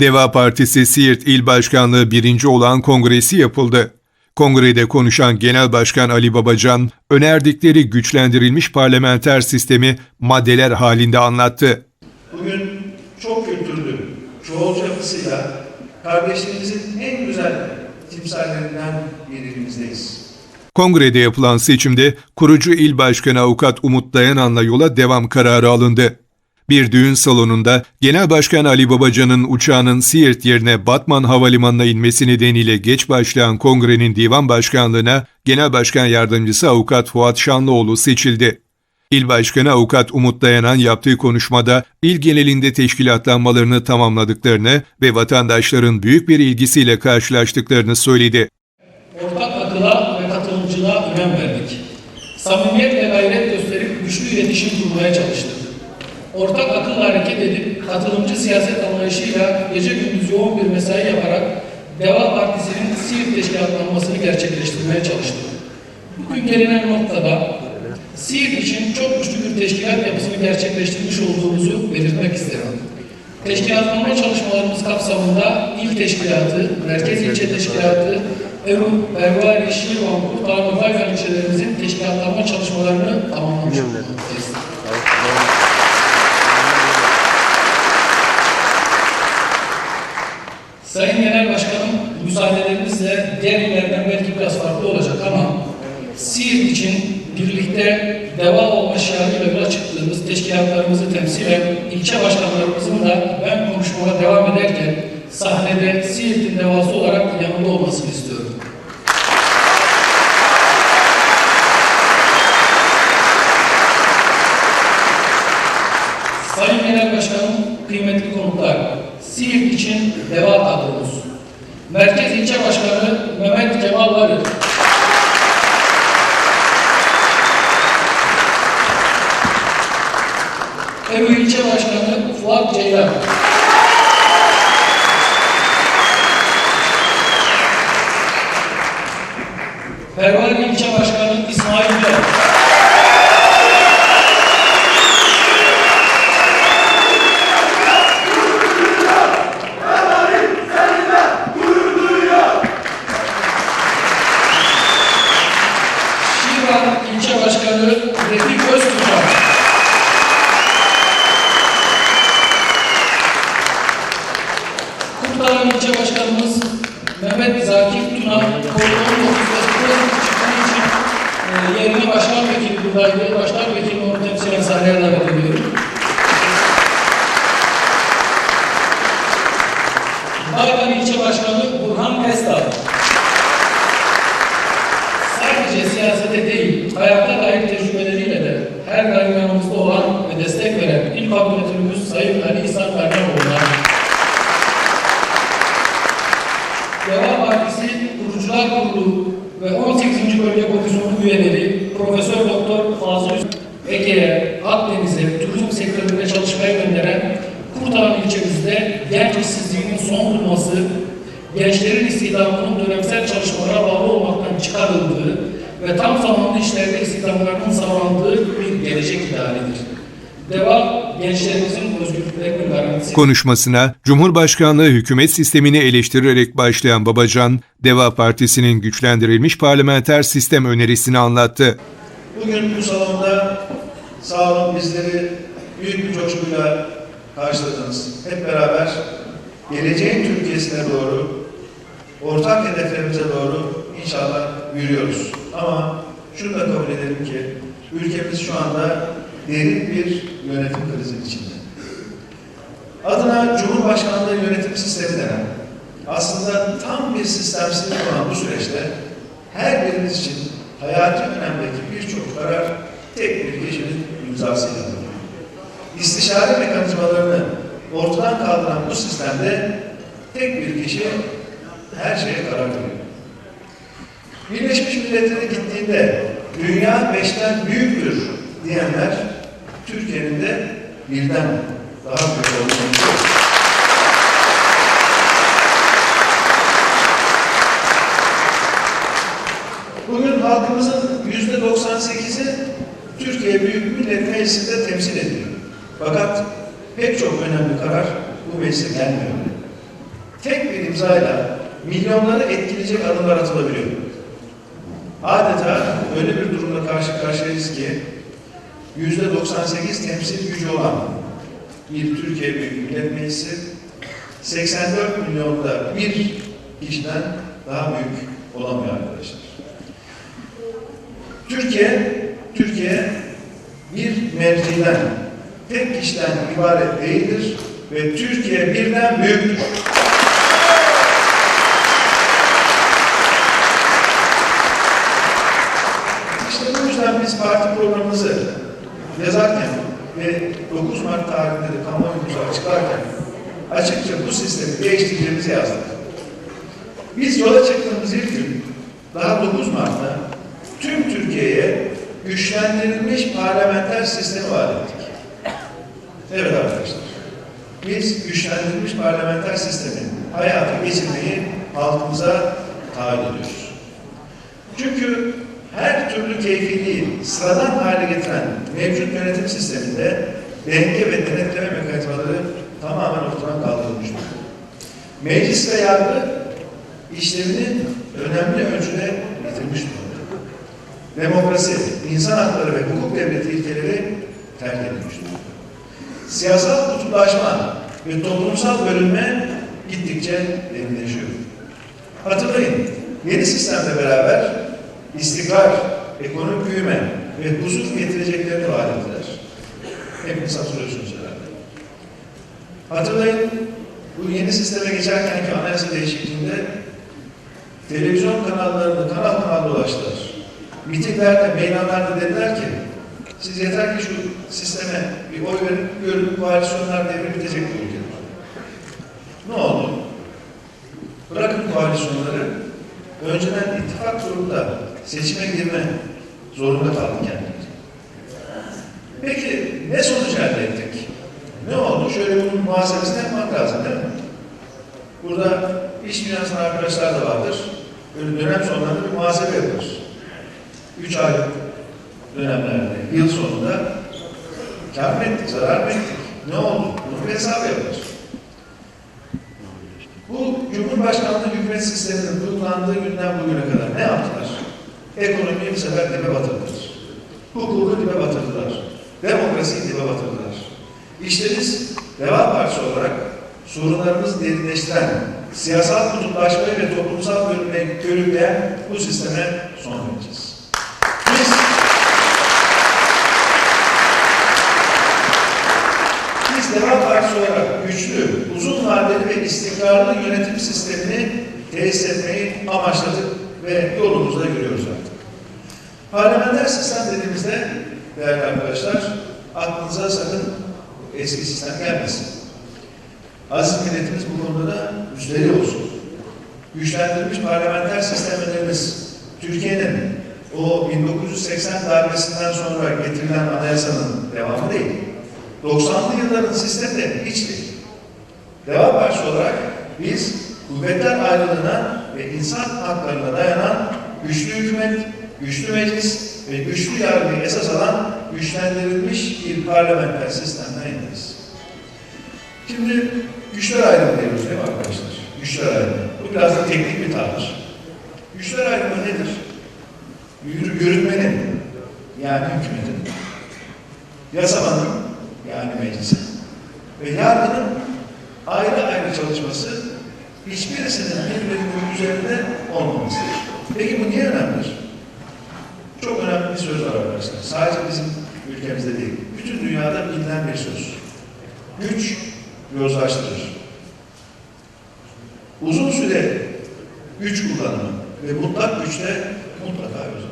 Deva Partisi Siirt İl Başkanlığı birinci olan kongresi yapıldı. Kongrede konuşan Genel Başkan Ali Babacan, önerdikleri güçlendirilmiş parlamenter sistemi maddeler halinde anlattı. Bugün çok kültürlü, çoğulcu yapısıyla kardeşliğimizin en güzel timsallerinden birimizdeyiz. Kongrede yapılan seçimde kurucu il başkanı avukat Umut Dayanan'la yola devam kararı alındı. Bir düğün salonunda Genel Başkan Ali Babacan'ın uçağının Siirt yerine Batman Havalimanı'na inmesi nedeniyle geç başlayan kongrenin divan başkanlığına Genel Başkan Yardımcısı Avukat Fuat Şanlıoğlu seçildi. İl Başkanı Avukat Umut Dayanan yaptığı konuşmada il genelinde teşkilatlanmalarını tamamladıklarını ve vatandaşların büyük bir ilgisiyle karşılaştıklarını söyledi. Ortak akıla ve katılımcılığa önem verdik. Samimiyet ve gayret gösterip güçlü iletişim kurmaya çalıştık. Ortak akılla hareket edip katılımcı siyaset anlayışıyla gece gündüz yoğun bir mesai yaparak Deva Partisi'nin Siirt teşkilatlanmasını gerçekleştirmeye çalıştık. Bugün gelinen noktada Siirt için çok güçlü bir teşkilat yapısını gerçekleştirmiş olduğumuzu belirtmek isterim. Teşkilatlanma çalışmalarımız kapsamında il teşkilatı, merkez ilçe teşkilatı, Erun, Bervari, Şirvan, Kurtağ ve Baykan ilçelerimizin teşkilatlanma çalışmalarını tamamlamış bulunmaktayız. Sayın Genel Başkanım, müsaadelerinizle diğer illerden belki biraz farklı olacak ama Siirt için birlikte deva olma şiarıyla yola çıktığımız teşkilatlarımızı temsilen ilçe başkanlarımızın da ben konuşmama devam ederken sahnede Siirt'in devası olarak yanında olmasını istiyorum. Sayın Genel Başkanım, kıymetli konuklar, Siirt için deva kadromuz. İlçe Başkanı Mehmet Kemal Varı, Ebu İlçe Başkanı Fuat Ceylan. Pervane İlçe Başkanı İsmail Bey. Şirvan İlçe Başkanı Refik Öztürk. Kurtaran İlçe Başkanımız Mehmet Zakir Tuna, Koordinatör Ofis'te çıktığı için e, yerine Başkan Vekili buradaydı. Başkan Vekili onu temsilen sahneye davet ediyorum. Baykan İlçe Başkanı Burhan Esdal. Sadece siyasete değil, hayata dair tecrübeleriyle de her yanımızda olan ve destek veren İl Kabinetimiz Sayın Ali İhsan Karnamoğlu'na Deva Partisi Kurucular Kurulu ve 18. Bölge Komisyonu üyeleri Profesör Doktor Fazıl Ege'ye, Akdeniz'e, turizm sektöründe çalışmaya gönderen Kurtaran ilçemizde genç bulması, gençlerin istihdamının dönemsel çalışmalara bağlı olmaktan çıkarıldığı ve tam zamanlı işlerde istihdamlarının sağlandığı bir gelecek idealidir. Deva, gençlerimizin özgürlüklerinin garantisi. Konuşmasına Cumhurbaşkanlığı hükümet sistemini eleştirerek başlayan Babacan, Deva Partisi'nin güçlendirilmiş parlamenter sistem önerisini anlattı. Bugün bu salonda sağ olun bizleri büyük bir coşkuyla karşıladınız. Hep beraber geleceğin Türkiye'sine doğru, ortak hedeflerimize doğru inşallah yürüyoruz. Ama şunu da kabul edelim ki ülkemiz şu anda derin bir yönetim krizinin içinde. Adına Cumhurbaşkanlığı yönetim sistemi denen aslında tam bir sistemsizlik olan bu süreçte her birimiz için hayati önemdeki birçok karar tek bir kişinin imzasıyla. İstişare mekanizmalarını ortadan kaldıran bu sistemde tek bir kişi her şeye karar veriyor. Birleşmiş Milletler'e gittiğinde dünya beşten büyüktür diyenler Türkiye'nin de birden daha büyük olduğunu. Bugün halkımızın yüzde 98'i Türkiye Büyük Millet Meclisi'nde temsil ediliyor. Fakat pek çok önemli karar bu meclise gelmiyor. tek bir imzayla milyonları etkileyecek adımlar atılabiliyor. Adeta öyle bir durumla karşı karşıyayız ki yüzde 98 temsil gücü olan bir Türkiye Büyük Millet Meclisi 84 milyonda bir kişiden daha büyük olamıyor arkadaşlar. Türkiye, Türkiye bir merciden, tek kişiden ibaret değildir ve Türkiye birden büyüktür. İşte bu yüzden biz parti programımızı yazarken ve 9 Mart tarihinde de kamuoyumuza açıklarken açıkça bu sistemi değiştireceğimizi yazdık. Biz yola çıktığımız ilk gün daha 9 Mart'ta tüm Türkiye'ye güçlendirilmiş parlamenter sistemi vaat ettik. Evet arkadaşlar. Biz güçlendirilmiş parlamenter sistemi hayata geçirmeyi halkımıza taahhüt ediyoruz. Çünkü her türlü keyfiliği sıradan hale getiren mevcut yönetim sisteminde denge ve denetleme mekanizmaları tamamen ortadan kaldırılmıştır. Meclis ve yargı işlevini önemli ölçüde bitirmiş durumda. Demokrasi, insan hakları ve hukuk devleti ilkeleri terk edilmiş durumda. Siyasal kutuplaşma ve toplumsal bölünme gittikçe derinleşiyor. Hatırlayın, yeni sistemle beraber istikrar, ekonomik büyüme ve huzur getireceklerini vaat ettiler. Hepiniz hatırlıyorsunuz herhalde. Hatırlayın, bu yeni sisteme geçerkenki anayasa değişikliğinde televizyon kanallarını kanal kanal dolaştılar. Mitinglerde, meydanlarda dediler ki siz yeter ki şu sisteme bir oy verin, görün koalisyonlar devri bitecek bu ülkede. Ne oldu? Bırakın koalisyonları, önceden ittifak zorunda seçime girme zorunda kaldı kendimiz. Peki ne sonuç elde ettik? Ne oldu? Şöyle bunun muhasebesini yapmak lazım değil mi? Burada iş dünyasının arkadaşlar da vardır. Böyle dönem sonlarında bir muhasebe yapılır. Üç aylık dönemlerde, yıl sonunda kar mı ettik, zarar mı ettik? Ne oldu? Bunun bir hesabı yapılır. Bu Cumhurbaşkanlığı hükümet sisteminin kurgulandığı günden bugüne kadar ne yaptılar? Ekonomiyi bu sefer dibe batırdılar. Hukuku dibe batırdılar. Demokrasiyi dibe batırdılar. İşte biz Deva Partisi olarak sorunlarımızı derinleştiren, siyasal kutuplaşmayı ve toplumsal bölünmeyi körükleyen bu sisteme son vereceğiz. Biz Biz Deva Partisi olarak güçlü, uzun vadeli ve istikrarlı yönetim sistemini tesis etmeyi amaçladık ve yolumuzda yürüyoruz artık. Parlamenter sistem dediğimizde değerli arkadaşlar, aklınıza sakın eski sistem gelmesin. Aziz milletimiz bu konuda da müsteri olsun. Güçlendirilmiş parlamenter sistem önerimiz, Türkiye'nin o 1980 darbesinden sonra getirilen anayasanın devamı değil. 90'lı yılların sistemi de hiç değil. Deva Partisi olarak biz kuvvetler ayrılığına ve insan haklarına dayanan güçlü hükümet, güçlü meclis ve güçlü yargıyı esas alan güçlendirilmiş bir parlamenter sistemden yanayız. Şimdi güçler ayrımı diyoruz değil mi arkadaşlar? Güçler ayrımı. Bu biraz da teknik bir tabir. Güçler ayrımı nedir? Yürü- Yürütmenin yani hükümetin, yasamanın yani meclisin ve yargının ayrı ayrı çalışması hiçbirisinin birbirinin üzerinde olmaması. Peki bu niye önemlidir? Çok önemli bir söz var arkadaşlar. Sadece bizim ülkemizde değil, bütün dünyada bilinen bir söz. Güç yozlaştırır. Uzun süre güç kullanımı ve mutlak güçte mutlaka yozlaştırır.